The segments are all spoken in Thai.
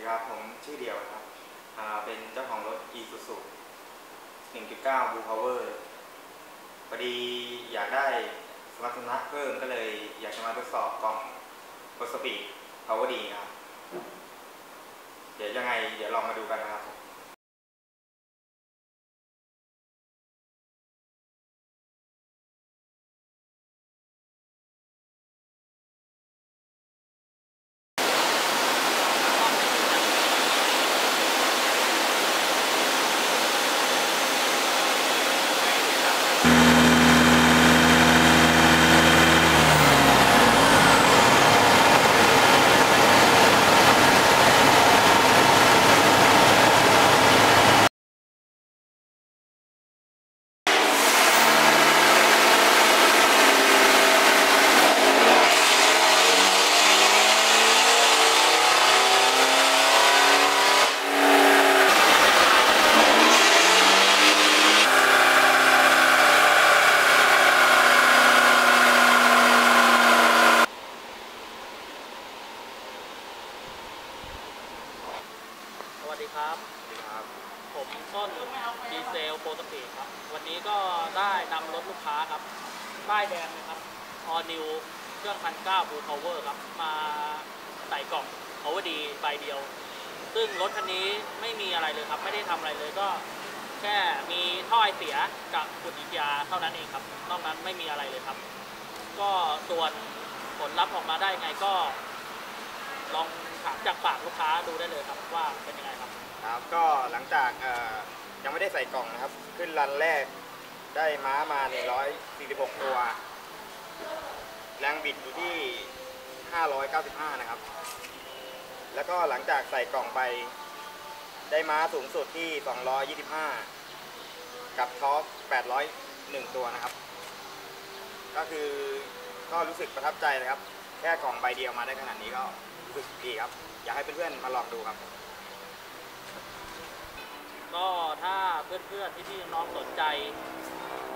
ดีครับผมชื่อเดียวครับอ่าเป็นเจ้าของรถ e s u s u 1.9 Blue Power พอดีอยากได้สมรรถนะเพิ่มก็เลยอยากจะมาทดสอบกล่องรถสปีด Power D ครับ เดี๋ยวยังไง เดี๋ยวลองมาดูกันนะครับ ดีครับ สวัสดีครับ ผมต้นดีเซลโปรตปีครับ วันนี้ก็ได้นำรถลูกค้าครับป้ายแดงนะครับ All New เครื่องพันเก้าบูพาวเวอร์ครับ มาใส่กล่อง Power D ใบเดียว ซึ่งรถคันนี้ไม่มีอะไรเลยครับ ไม่ได้ทำอะไรเลยก็แค่มีท่อไอเสียกับกุดอีกยาเท่านั้นเองครับ นอกนั้นไม่มีอะไรเลยครับ ก็ส่วนผลลัพธ์ออกมาได้ไงก็ ลองถามจากปากลูกค้าดูได้เลยครับว่าเป็นยังไงครับ ครับก็หลังจากยังไม่ได้ใส่กล่องนะครับ ขึ้นรันแรกได้ม้ามา 146 ตัว แรงบิดอยู่ที่ 595 นะครับ แล้วก็หลังจากใส่กล่องไป ได้ม้าสูงสุดที่ 225 กับท็อป801 ตัวนะครับ ก็คือก็รู้สึกประทับใจนะครับ แค่กล่องใบเดียวมาได้ขนาดนี้ก็ รู้สึกดีครับ อยากให้เพื่อนๆมาลองดูครับ ก็ถ้าเพื่อนๆพี่น้องสนใจ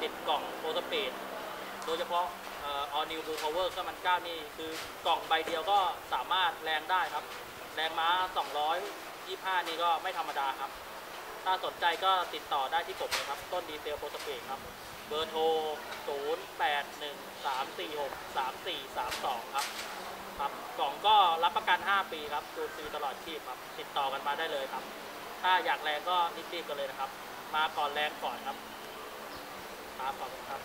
ติดกล่องโปรสเปดโดยเฉพาะออ All New Blue Power ก็มัน9นี่คือกล่องใบเดียวก็สามารถแรงได้ครับ แรงม้า 225 นี่ก็ไม่ธรรมดาครับ ถ้าสนใจก็ติดต่อได้ที่ผมนะครับ ต้นดีเซลโปรสเปดครับ เบอร์โทร 0813463432 ครับ ครับ กล่องก็รับประกัน 5 ปีครับดูฟรีตลอดชีพครับ ติดต่อกันมาได้เลยครับ ถ้าอยากแรงก็รีบๆกันเลยนะครับ มาก่อนแรงก่อนครับครับขอบคุณครับ